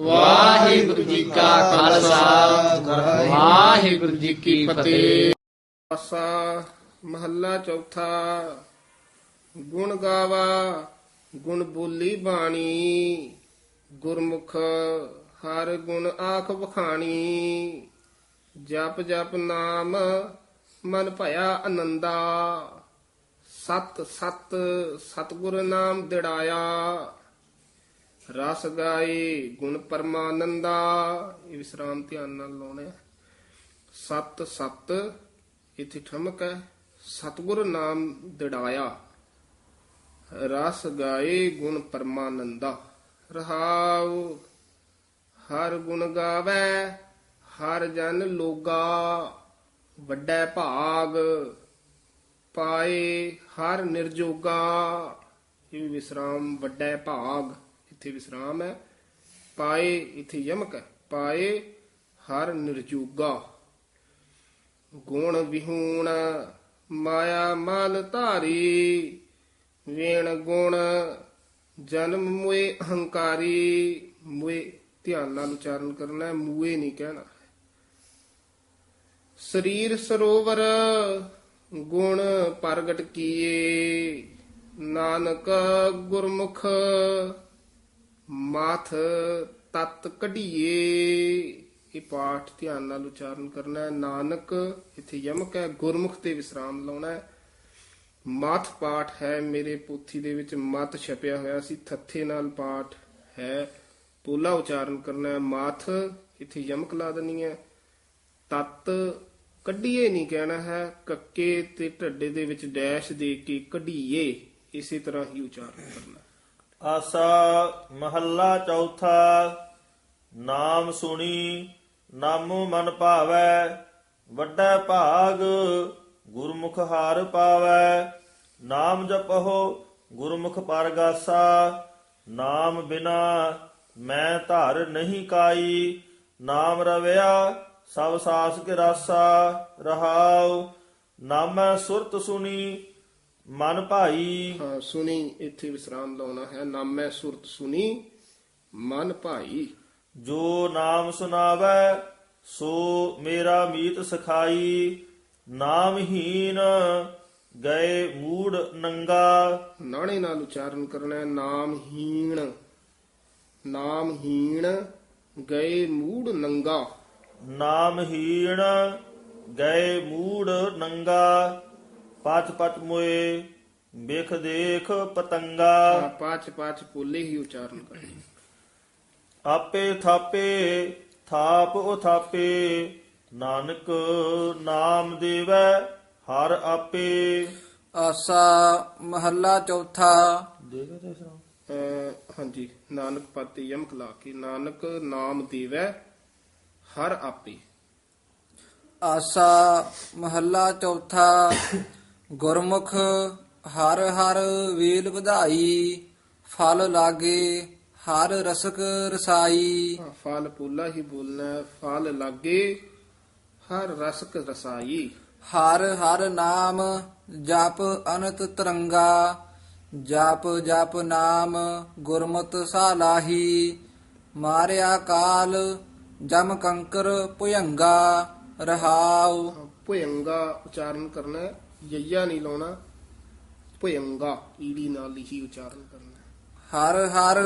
ਵਾਹਿਗੁਰੂ ਜੀ ਕਾ ਖਾਲਸਾ। ਵਾਹਿਗੁਰੂ ਜੀ ਕੀ ਫਤਿਹ। ਆਸਾ ਮਹੱਲਾ ਚੌਥਾ। ਗੁਣ ਗਾਵਾ, ਗੁਣ ਬੋਲੀ ਬਾਣੀ। ਗੁਰਮੁਖ, ਹਰ ਗੁਣ ਆਖ ਵਖਾਣੀ। ਜਪ ਜਪ ਨਾਮ, ਮਨ ਭਇਆ ਆਨੰਦਾ ਸਤ ਸਤ, ਸਤਗੁਰ ਨਾਮ ਦਿੜਾਇਆ। ਰਸ ਗਾਏ ਗੁਣ ਪਰਮਾਨੰਦਾ, ਇਹ ਵਿਸਰਾਮ ਧਿਆਨ ਨਾਲ ਲਾਉਣਾ ਹੈ। ਸਤ ਸਤ, ਇਥੇ ਠਮਕ ਹੈ। ਸਤਗੁਰ ਨਾਮ ਦਿੜਾਇਆ। ਰਸ ਗਾਏ ਗੁਣ ਪਰਮਾਨੰਦਾ। ਰਹਾਉ, ਹਰ ਗੁਣ ਗਾਵੇ, ਹਰ ਜਨ ਲੋਗਾ। ਵੱਡਾ ਭਾਗ, ਪਾਏ ਹਰ ਨਿਰਜੋਗਾ। ਇਹ ਵਿਸਰਾਮ ਵੱਡਾ ਭਾਗ। ਇੱਥੇ ਵਿਸਰਾਮ ਹੈ। ਪਾਏ ਇੱਥੇ ਯਮਕ ਹੈ। ਪਾਏ ਹਰ ਨਿਰਜੋਗਾ। ਗੁਣ ਵਿਹੂਣ ਮਾਇਆ ਮਾਲ ਧਾਰੀ। ਵੇਣ ਗੁਣ ਜਨਮ ਮੁਏ ਅਹੰਕਾਰੀ। ਮੁਏ ਧਿਆਨ ਨਾਲ ਉਚਾਰਨ ਕਰਨਾ ਹੈ। ਮੂਏ ਨਹੀਂ ਕਹਿਣਾ। ਸਰੀਰ ਸਰੋਵਰ ਗੁਣ ਪ੍ਰਗਟ ਕੀਏ। ਨਾਨਕ ਗੁਰਮੁਖ ਮਾਥ ਤਤ ਕਢੀਏ ਇਹ ਪਾਠ ਧਿਆਨ ਨਾਲ ਉਚਾਰਨ ਕਰਨਾ ਹੈ। ਨਾਨਕ, ਇੱਥੇ ਯਮਕ ਹੈ। ਗੁਰਮੁਖ ਤੇ ਵਿਸਰਾਮ ਲਾਉਣਾ ਹੈ। ਮਤ ਪਾਠ ਹੈ ਮੇਰੇ ਪੋਥੀ ਦੇ ਵਿੱਚ। ਮਤ ਛਪਿਆ ਹੋਇਆ ਸੀ। ਥੱਥੇ ਨਾਲ ਪਾਠ ਹੈ। ਪੋਲਾ ਉਚਾਰਨ ਕਰਨਾ ਹੈ। ਮਾਥ ਇੱਥੇ ਯਮਕ ਲਾ ਦੇਣੀ ਹੈ। ਤਤ ਕੱਢੀਏ ਨਹੀਂ ਕਹਿਣਾ ਹੈ। ਕੱਕੇ ਤੇ ਢੱਡੇ ਦੇ ਵਿੱਚ ਡੈਸ਼ ਦੇ ਕੇ ਕਢੀਏ ਇਸੇ ਤਰ੍ਹਾਂ ਹੀ ਉਚਾਰਨ ਕਰਨਾ ਆਸਾ ਮਹੱਲਾ ਚੌਥਾ, ਨਾਮ ਸੁਣੀ, ਨਾਮੋ ਮਨ ਭਾਵੈ, ਵੱਡਾ ਭਾਗ ਗੁਰਮੁਖ ਹਾਰ ਪਾਵੈ। ਨਾਮ ਜਪਹੁ, ਗੁਰਮੁਖ ਪਰਗਾਸਾ, ਨਾਮ ਬਿਨਾ ਮੈਂ ਧਰ ਨਹੀਂ ਕਾਈ। ਨਾਮ ਰਵਿਆ, ਸਭ ਸਾਸ ਕੇ ਰਾਸਾ ਰਹਾਉ। ਨਾਮੈ ਸੁਰਤ ਸੁਣੀ ਮਨ ਭਾਈ। ਹਾਂ ਸੁਣੀ ਇੱਥੇ ਵਿਸਰਾਮ ਲਾਉਣਾ ਹੈ। ਨਾਮੈ ਸੁਰਤ ਸੁਣੀ ਮਨ ਭਾਈ। ਜੋ ਨਾਮ ਸੁਨਾਵੈ ਸੋ ਮੇਰਾ ਮੀਤ ਸਖਾਈ। ਨਾਮਹੀਨ ਗਏ ਮੂੜ ਨੰਗਾ। ਨਾਣੇ ਨਾਲ ਉਚਾਰਨ ਕਰਨਾ ਹੈ। ਨਾਮਹੀਣ ਨਾਮਹੀਣ ਗਏ ਮੂੜ ਨੰਗਾ। ਨਾਮਹੀਣ ਗਏ ਮੂੜ ਨੰਗਾ। ਪਚ ਪਚ ਮੋਏ ਵੇਖ ਦੇਖ ਪਤੰਗਾ। ਪਾਚ ਪਾਚ ਪੋਲੇ ਹੀ ਉਚਾਰਨ ਕਰਨਾ ਆਪੇ ਥਾਪੇ ਥਾਪ ਉਥਾਪੇ ਨਾਨਕ ਨਾਮ ਦੇਵੈ ਹਰ ਆਪੇ। ਆਸਾ ਮਹੱਲਾ ਚੌਥਾ। ਤੇ ਅਹ ਹਾਂਜੀ ਨਾਨਕ ਪਾਤੇ ਯਮਕ ਲਾ ਕੇ ਨਾਨਕ ਨਾਮ ਦੇਵੈ ਹਰ ਆਪੇ। ਆਸਾ ਮਹੱਲਾ ਚੌਥਾ। ਗੁਰਮੁਖ ਹਰ ਹਰ ਵੇਲ ਵਧਾਈ ਫਲ ਲਾਗੇ ਹਰ ਰਸਕ ਰਸਾਈ। ਫਲ ਪੋਲਾ ਹੀ ਬੋਲਣਾ। ਫਲ ਲਾਗੇ ਹਰ ਰਸਕ ਰਸਾਈ। ਹਰ ਹਰ ਨਾਮ ਜਪ ਅਨੰਤ ਤਰੰਗਾ ਜਪ ਜਪ ਨਾਮ ਗੁਰਮਤ ਸਾਲਾਹੀ। ਮਾਰਿਆ ਕਾਲ ਜਮ ਕੰਕਰ ਭੁਯੰਗਾ ਰਹਾਉ। ਭੁਯੰਗਾ ਉਚਾਰਨ ਕਰਨਾ ਹੈ। ਯਈਆ ਨਹੀਂ ਲਾਉਣਾ ਭੁਯੰਗਾ ਈੜੀ ਨਾਲ ਹੀ ਉਚਾਰਨ ਕਰਨਾ। ਹਰ ਹਰ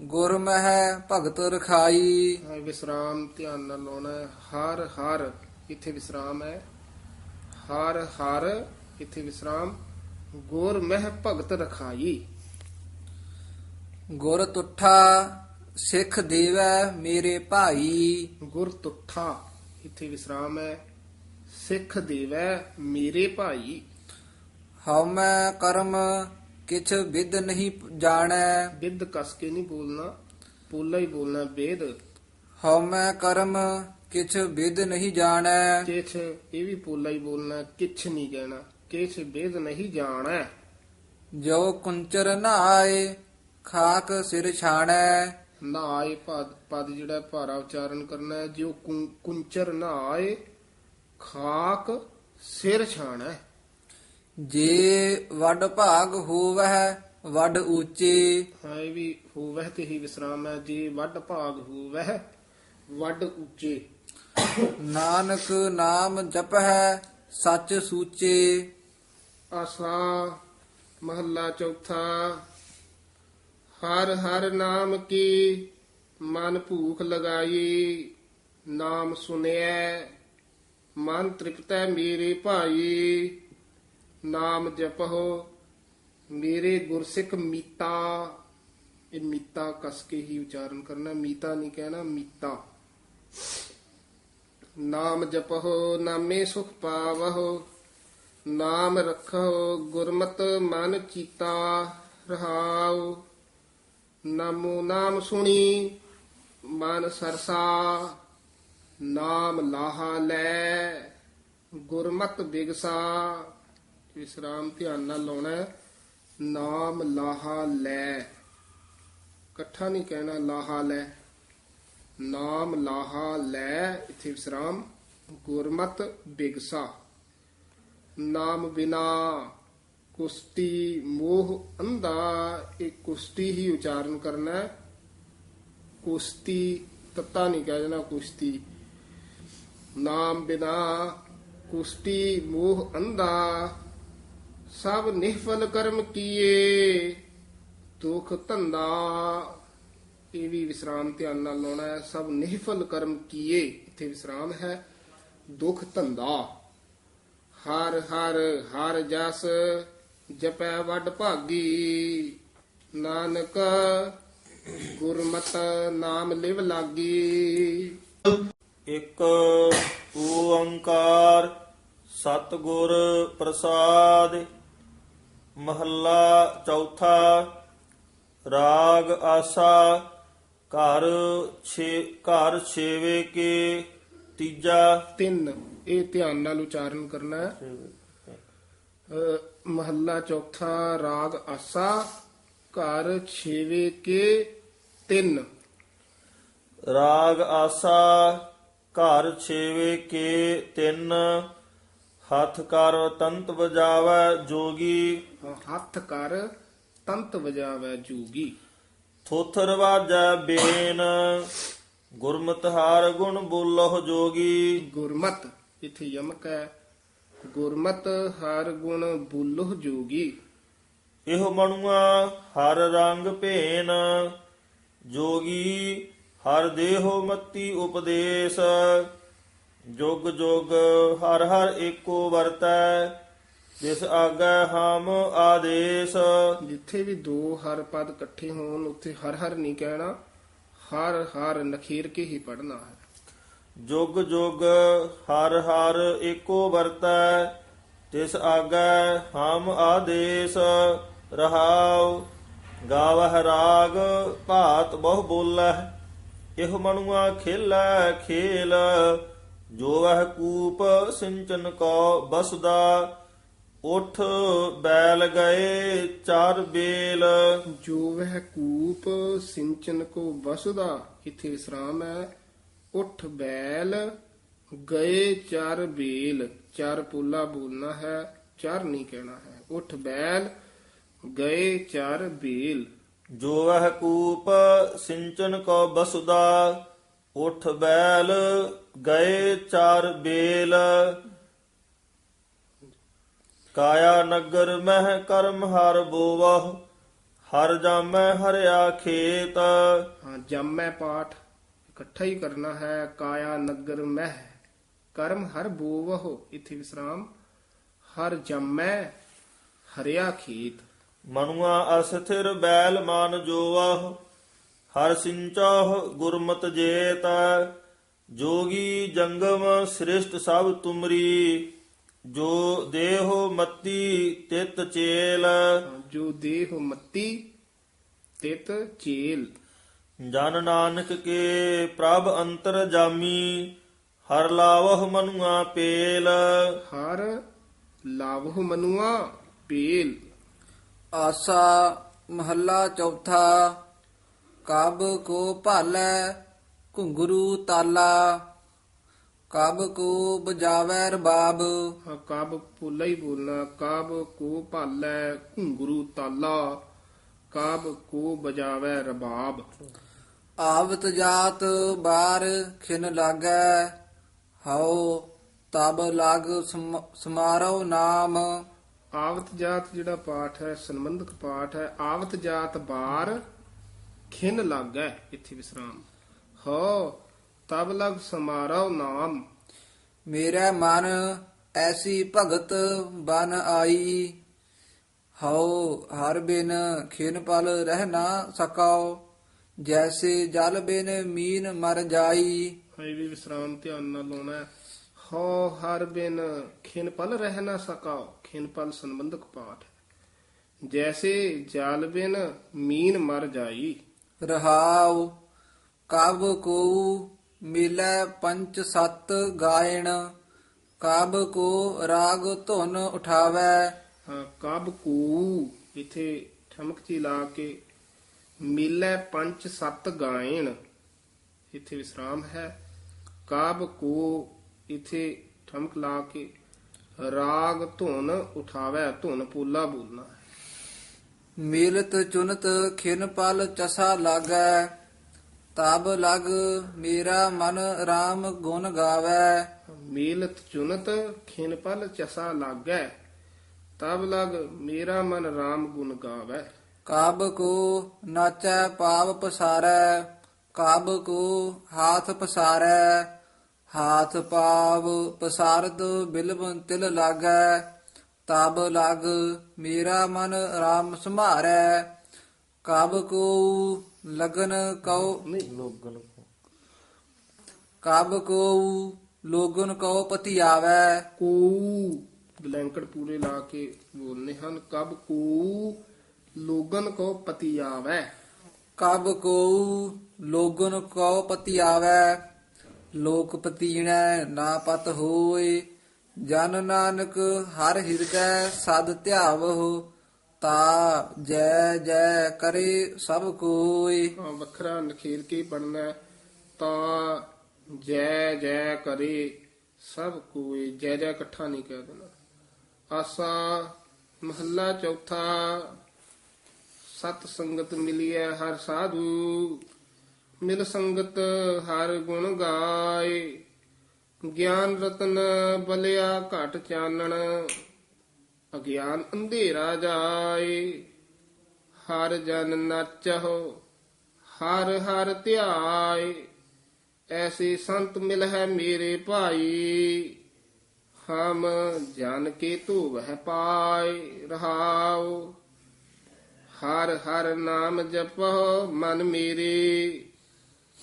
ਗੁਰ ਮਹਿ ਭਗਤ ਰਖਾਈ ਹਾਂ, ਵਿਸਰਾਮ ਧਿਆਨ ਨਾਲ ਲਾਉਣਾ ਹੈ। ਹਰ ਹਰ ਇੱਥੇ ਵਿਸਰਾਮ ਹੈ ਹਰ ਹਰ ਇੱਥੇ ਵਿਸਰਾਮ ਗੁਰ ਮਹਿ ਭਗਤ ਰਖਾਈ ਗੁਰ ਤੁਠਾ ਸਿੱਖ ਦੇਵੈ ਮੇਰੇ ਭਾਈ ਗੁਰ ਤੁਠਾ ਇੱਥੇ ਵਿਸਰਾਮ ਹੈ ਸਿੱਖ ਦੇਵੈ ਮੇਰੇ ਭਾਈ। ਹਉਮੈ ਕਰਮ ਕਿਛ ਵਿਦ ਨਹੀਂ ਜਾਣੈ। ਵਿਦ ਕਸ ਕੇ ਨਹੀਂ ਬੋਲਣਾ ਪੋਲਾ ਹੀ ਬੋਲਣਾ ਵੇਦ। ਹਉਮੈ ਕਰਮ ਕਿਛ ਵਿਦ ਨਹੀਂ ਜਾਣੈ। ਕਿਛ ਇਹ ਵੀ ਪੋਲਾ ਹੀ ਬੋਲਣਾ ਕਿਛ ਨਹੀਂ ਕਹਿਣਾ ਕਿਛ ਵੇਦ ਨਹੀਂ ਜਾਣਾ। ਜੋ ਕੁੰਚਰ ਨਾਏ ਖਾਕ ਸਿਰ ਛਾਣੈ। ਨਾ ਆਏ ਪਦ ਪਦ ਜਿਹੜਾ ਭਾਰਾ ਉਚਾਰਨ ਕਰਨਾ ਹੈ ਜੋ ਕੁੰ- ਕੁੰਚਰ ਨਾ ਆਏ ਖਾਕ ਸਿਰ ਛਾਣਾ। ਜੇ ਵੱਡ ਭਾਗ ਹੋਵਹਿ ਵੱਡ ਉੱਚੇ ਹਾਂ ਇਹ ਵੀ ਹੋਵਹਿ ਤੇ ਹੀ ਵਿਸਰਾਮ ਹੈ। ਜੀ ਵੱਡ ਭਾਗ ਹੋਵਹਿ ਵੱਡ ਉੱਚੇ ਨਾਨਕ ਨਾਮ ਜਪਹਿ ਸੱਚ ਸੂਚੇ। ਆਸਾ ਮਹੱਲਾ ਚੌਥਾ ਹਰ ਹਰ ਨਾਮ ਕੀ ਮਨ ਭੂਖ ਲਗਾਈ ਨਾਮ ਸੁਨਿਐ। ਮਨ ਤ੍ਰਿਪਤੈ ਮੇਰੇ ਭਾਈ, ਨਾਮ ਜਪਹੁ, ਮੇਰੇ ਗੁਰਸਿੱਖ ਮੀਤਾ। ਇਹ ਮੀਤਾ ਕਸ ਕੇ ਹੀ ਉਚਾਰਨ ਕਰਨਾ, ਮੀਤਾ ਨਹੀਂ ਕਹਿਣਾ, ਮੀਤਾ। ਨਾਮ ਜਪਹੁ, ਨਾਮੇ ਸੁਖ ਪਾਵਹੁ, ਨਾਮ ਰਖੋ ਗੁਰਮਤ ਮਨ ਚੀਤਾ ਰਹਾਉ। ਨਾਮੋ ਨਾਮ ਸੁਣੀ, ਮਨ ਸਰਸਾ। ਨਾਮ ਲਾਹਾ ਲੈ, ਗੁਰਮਤ ਬਿਗਸਾ। ਵਿਸਰਾਮ ਧਿਆਨ ਨਾਲ ਲਾਉਣਾ ਨਾਮ ਲਾਹਾ ਲੈ। ਇਕੱਠਾ ਨਹੀਂ ਕਹਿਣਾ ਲਾਹਾ ਲੈ। ਨਾਮ ਲਾਹਾ ਲੈ, ਇਥੇ ਵਿਸਰਾਮ ਗੁਰਮਤ ਬਿਗਸਾ। ਨਾਮ ਬਿਨਾ ਕੁਸ਼ਤੀ ਮੋਹ ਅੰਧਾ, ਇਹ ਕੁਸ਼ਤੀ ਹੀ ਉਚਾਰਨ ਕਰਨਾ ਕੁਸ਼ਤੀ ਤੱਤਾ ਨਹੀਂ ਕਹਿ ਦੇਣਾ ਕੁਸ਼ਤੀ। ਨਾਮ ਬਿਨਾ ਕੁਸ਼ਤੀ ਮੋਹ ਅੰਧਾ, ਸਭ ਨਿਹਫਲ ਕਰਮ ਕੀਏ, ਦੁਖ ਧੰਦਾ। ਇਹ ਵੀ ਵਿਸਰਾਮ ਧਿਆਨ ਨਾਲ ਲਾਉਣਾ ਹੈ। ਸਭ ਨਿਹਫਲ ਕਰਮ ਕੀਏ, ਇੱਥੇ ਵਿਸਰਾਮ ਹੈ। ਦੁਖ ਧੰਦਾ। ਹਰ ਹਰ ਹਰ ਜਸ ਜਪੈ ਵੱਡ ਭਾਗੀ। ਨਾਨਕ ਗੁਰਮਤ ਨਾਮ ਲਿਵ ਲਾਗੀ। ਇੱਕ ਓੰਕਾਰ ਸਤਿਗੁਰ ਪ੍ਰਸਾਦ ਮਹੱਲਾ ਚੌਥਾ ਰਾਗ ਆਸਾ ਘਰ ਛੇ ਘਰ ਛੇਵੇ ਕੇ ਤੀਜਾ। ਤਿੰਨ ਇਹ ਧਿਆਨ ਨਾਲ ਉਚਾਰਨ ਕਰਨਾ ਹੈ। ਮਹੱਲਾ ਚੌਥਾ ਰਾਗ ਆਸਾ ਘਰ ਛੇਵੇ ਕੇ ਤਿੰਨ। ਰਾਗ ਆਸਾ ਘਰ ਛੇਵੇ ਕੇ ਤਿੰਨ ਹੱਥ ਕਰ ਤੰਤ ਵਜਾਵੈ ਜੋਗੀ। ਹੱਥ ਕਰ ਤੰਤ ਵਜਾਵੈ ਜੂਗੀ। ਥੋਥਰ ਵਾਜੈ ਬੇਨ ਗੁਰਮਤਿ ਹਾਰ ਗੁਣ ਬੋਲਹੁ ਜੋਗੀ। ਗੁਰਮਤ ਇਥੇ ਯਮਕ ਹੈ। ਗੁਰਮਤ ਹਰ ਗੁਣ ਬੁੱਲਹੁ ਜੋਗੀ। ਇਹੋ ਮਣੂਆ ਹਰ ਰੰਗ ਭੇਨ ਜੋਗੀ ਹਰ ਦੇਹੋ ਮਤੀ ਉਪਦੇਸ਼ ਜੁਗ ਜੁਗ ਹਰ ਹਰ ਏਕੋ ਵਰਤੈ ਜਿਸ ਆਗੈ ਹਮ ਆਦੇਸ਼। ਜਿੱਥੇ ਵੀ ਦੋ ਹਰ ਪਦ ਇਕੱਠੇ ਹੋਣ ਉੱਥੇ ਹਰ ਹਰ ਨਹੀਂ ਕਹਿਣਾ ਹਰ ਹਰ ਨਖੇਰ ਕੇ ਹੀ ਪੜਨਾ ਹੈ। ਜੁਗ ਜੁਗ ਹਰ ਹਰ ਏਕੋ ਵਰਤੈ ਤਿਸ ਆਗੈ ਹਮ ਆਦੇਸ਼। ਰਹਾਉ ਗਾਵਹਿ ਰਾਗ ਭਾਤ ਬਹੁ ਬੋਲੈ ਇਹ ਮਨੁਆ ਖੇਲੈ ਖੇਲ, ਜੋ ਵਹਿ ਕੂਪ ਸਿੰਚਨ ਕੋ ਬਸਦਾ, ਉਠ ਬੈਲ ਗਏ ਚਾਰ ਬੇਲ। ਜੋ ਵਹਿ ਕੂਪ ਸਿੰਚਨ ਕੋ ਬਸਦਾ ਇਥੇ ਵਿਸਰਾਮ ਹੈ? ਉਠ ਬੈਲ ਗਏ ਚਾਰ ਬੇਲ। ਚਾਰ ਪੋਲਾ ਬੋਲਣਾ ਹੈ, ਚਾਰ ਨਹੀਂ ਕਹਿਣਾ ਹੈ। ਉਠ ਬੈਲ ਗਏ ਚਾਰ ਬੇਲ। ਜੋ ਵਹਿ ਕੂਪ ਸਿੰਚਨ ਕੋ ਬਸੁਦਾ, ਉਠ ਬੈਲ ਗਏ ਚਾਰ ਬੇਲ। ਕਾਇਆ ਨਗਰ ਮਹਿ ਕਰਮ ਹਰ ਬੋਵਹ, ਹਰ ਜਾਮੈ ਹਰਿਆ ਖੇਤ। ਹਾਂ, ਜੰਮੈ ਪਾਠ ਇਕੱਠਾ ਹੀ ਕਰਨਾ ਹੈ, ਕਾਇਆ ਨਗਰ ਮਹਿ ਕਰਮ ਹਰ ਬੋਵਹੁ, ਇਥੇ ਵਿਸਰਾਮ। ਹਰ ਜੰਮੈ ਹਰਿਆ ਖੇਤ। ਮਨੁਆ ਅਸਥਿਰ ਬੈਲ ਮਾਨ ਜੋਵਹ ਹਰ ਸਿੰਚਹ ਗੁਰਮਤ ਜੇਤ ਜੋਗੀ ਜੰਗਮ ਸ੍ਰਿਸ਼ਟ ਸਭ ਤੁਮਰੀ ਜੋ ਦੇਹੋ ਮਤੀ ਤਿਤ ਚੇਲ। ਜੋ ਦੇਹ ਮਤੀ ਤਿਤ ਚੇਲ। ਜਨ ਨਾਨਕ ਕੇ ਪ੍ਰਭ ਅੰਤਰ ਜਾਮੀ ਹਰ ਲਾਵਹ ਮਨੁਆ ਪੇਲ। ਹਰ ਲਾਵਹੁ ਮਨੁਆ ਪੇਲ। ਆਸਾ ਮਹੱਲਾ ਚੌਥਾ ਕਬ ਕੋ ਭਾਲੈ ਘੁੰਗਰੂ ਤਾਲਾ ਕਬ ਕੋ ਬਜਾਵੈ ਰਬਾਬ। ਹਾਂ ਕਬ ਪੁੱਲਾ ਹੀ ਬੋਲਣਾ ਕਬ ਕੋ ਭਾਲੈ ਘੁੰਗਰੂ ਤਾਲਾ ਕਾਬ ਕੋ ਬਜਾਵੇ ਰਬਾਬ। ਆਵਤ ਜਾਤ ਬਾਰ ਖਿਨ ਲਾਗੈ ਹਉ ਤਬ ਲਗ ਸਮ- ਸਮਾਰੋ ਨਾਮ। ਆਵਤ ਜਾਤ ਜਿਹੜਾ ਪਾਠ ਹੈ ਸੰਬੰਧਕ ਪਾਠ ਹੈ ਆਵਤ ਜਾਤ ਬਾਰ ਖਿਨ ਲਾਗੈ ਇੱਥੇ ਵਿਸਰਾਮ। ਹੋ ਤਬ ਲਗ ਸਮਾਰੋ ਨਾਮ। ਮੇਰਾ ਮਨ ਐਸੀ ਭਗਤ ਬਨ ਆਈ। ਹਉ ਹਰ ਬਿਨ ਖਿਨ ਪਲ ਰਹਿ ਨਾ ਸਕਾਓ ਜੈਸੇ ਜਲ ਬਿਨ ਮੀਨ ਮਰ ਜਾਈ। ਹੈ ਵੀ ਵਿਸਰਾਮ ਧਿਆਨ ਨਾਲ ਲਾਉਣਾ ਹੈ। ਹਰ ਬਿਨ ਖਿਨ ਪਲ ਰਹਿ ਨਾ ਸਕਾਓ ਖਿਨ ਪਲ ਸੰਬੰਧਕ ਪਾਠ। ਜੈਸੇ ਜਲ ਬਿਨ ਮੀਨ ਮਰ ਜਾਈ ਰਹਾਉ ਕਬ ਕੋ ਮਿਲੈ ਪੰਚ ਸਤ ਗਾਇਣ ਕਬ ਕੋ ਰਾਗ ਧੁਨ ਉਠਾਵੈ ਕਬ ਕੂ ਇਥੇ ਠਮਕ ਚੀ ਲਾ ਕੇ ਮਿਲੈ ਪੰਚ ਸੱਤ ਗਾਇਣ ਇਥੇ ਵਿਸਰਾਮ ਹੈ ਕਾਬ ਕੋ ਇਥੇ ਠਮਕ ਲਾ ਕੇ ਰਾਗ ਧੁਨ ਉਠਾਵੇ ਧੁਨ ਪੂਲਾ ਬੋਲਣਾ। ਮਿਲਤ ਚੁਨਤ ਖਿਨ ਪਲ ਚਸਾ ਲਾਗੈ ਤਬ ਲਗ ਮੇਰਾ ਮਨ RAM ਗੁਣ ਗਾਵੈ ਮੇਲਤ ਚੁਨਤ ਖਿਨ ਪਲ ਚਸਾ ਲਾਗੈ ਤਬ ਲਗ ਮੇਰਾ ਮਨ RAM ਗੁਣ ਗਾਵੇ ਕਬ ਕੋ ਨਾਚੈ ਪਾਵ ਪਸਾਰੈ ਕਬ ਕੋ ਹਾਥ ਪਸਾਰੈ ਹਾਥ ਪਾਵ ਪਸਾਰਦ ਬਿਲਵ ਤਿਲ ਲਾਗੈ ਤਬ ਲਗ ਮੇਰਾ ਮਨ RAM ਸੰਭਾਰੈ। ਕਬ ਕੋ ਲਗਨ ਕਉ ਲੋਗਨ ਕਬ ਕੋ ਲੋਗਨ ਕਉ ਪਤੀ ਆਵੈ ਕੂ ਬਲੈਂਕਟ ਪੂਰੇ ਲਾ ਕੇ ਬੋਲਨੇ ਹਨ। ਕਬ ਕੂ ਲੋਗਨ ਕੋ ਪਤੀ ਆਵੇ ਕਬ ਕੋ ਲੋਗਨ ਕਉ ਪਤੀ ਆਵੈ ਲੋਕ ਪਤੀਣੈ ਨਾ ਪਤ ਹੋਏ ਜਨ ਨਾਨਕ ਹਰ ਹਿਰਦੈ ਸਦ ਧਿਆਵਹੁ ਤਾ ਜੈ ਜੈ ਕਰੇ ਸਭ ਕੋਇ ਹਾਂ, ਵੱਖਰਾ ਨਖੇਲ ਕੇ ਪੜਨਾ ਤਾਂ ਜੈ ਜੈ ਕਰੇ ਸਭ ਕੋਈ ਜੈ ਜੈ ਇਕੱਠਾ ਨਹੀਂ ਕਹਿ ਦੇਣਾ। ਆਸਾ ਮਹੱਲਾ ਚੌਥਾ ਸਤ ਸੰਗਤ ਮਿਲੀਐ ਹਰ ਸਾਧੂ। ਮਿਲ ਸੰਗਤ ਹਰ ਗੁਣ ਗਾਏ। ਗਿਆਨ ਰਤਨ ਬਲਿਆ ਘਟ ਚਾਨਣ, ਅਗਿਆਨ ਅੰਧੇਰਾ ਜਾਏ। ਹਰ ਜਨ ਨਾਚਹੁ, ਹਰ ਹਰ ਧਿਆਏ। ਐਸੇ ਸੰਤ ਮਿਲ ਹੈ ਮੇਰੇ ਭਾਈ, ਹਮ ਜਨ ਕੇ ਤੂੰ ਵਹਿ ਪਾਏ ਰਹਾਉ। ਹਰ ਹਰ ਨਾਮ ਜਪੋ ਮਨ ਮੇਰੇ।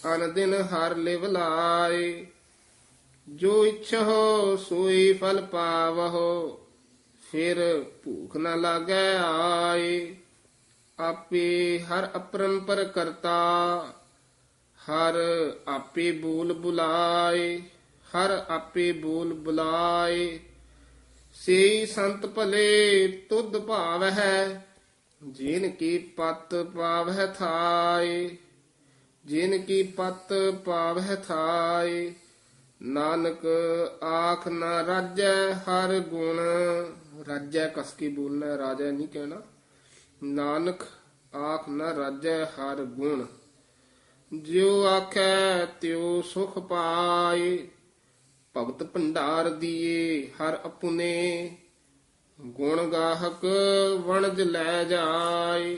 ਅਨ ਦਿਨ ਹਰ ਲਿਵ ਲਾਏ। ਜੋ ਇਛੋ ਸੋਈ ਫਲ ਪਾਵਹੁ। ਫਿਰ ਭੂਖ ਨਾ ਲਾਗੈ ਆਏ। ਆਪੇ ਹਰ ਅਪਰੰਪਰ ਕਰਤਾ। ਹਰ ਆਪੇ ਬੋਲ ਬੁਲਾਏ। ਹਰ ਆਪੇ ਬੋਲ ਬੁਲਾਏ। ਸੇਈ ਸੰਤ ਭਲੇ ਤੁਧ ਭਾਵ ਹੈ ਜਿਨ ਕੀ ਪਤ ਪਾਵਹਿ ਥਾਏ। ਜਿਨ ਕੀ ਪਤ ਪਾਵਹਿ ਥਾਏ, ਨਾਨਕ ਆਖ ਨਾ ਰਾਜੈ ਹਰ ਗੁਣ। ਰਾਜੈ ਕਸ ਕੇ ਬੋਲਣਾ ਰਾਜੈ ਨਹੀਂ ਕਹਿਣਾ। ਨਾਨਕ ਆਖ ਨਾ ਰਾਜੈ ਹਰ ਗੁਣ। ਜਿਉ ਆਖੈ ਤਿਉ ਸੁਖ ਪਾਏ। ਭਗਤ ਭੰਡਾਰ ਦੀਏ ਹਰ ਅਪੁਨੇ। ਗੁਣ ਗਾਹਕ ਵਣਜ ਲੈ ਜਾਏ।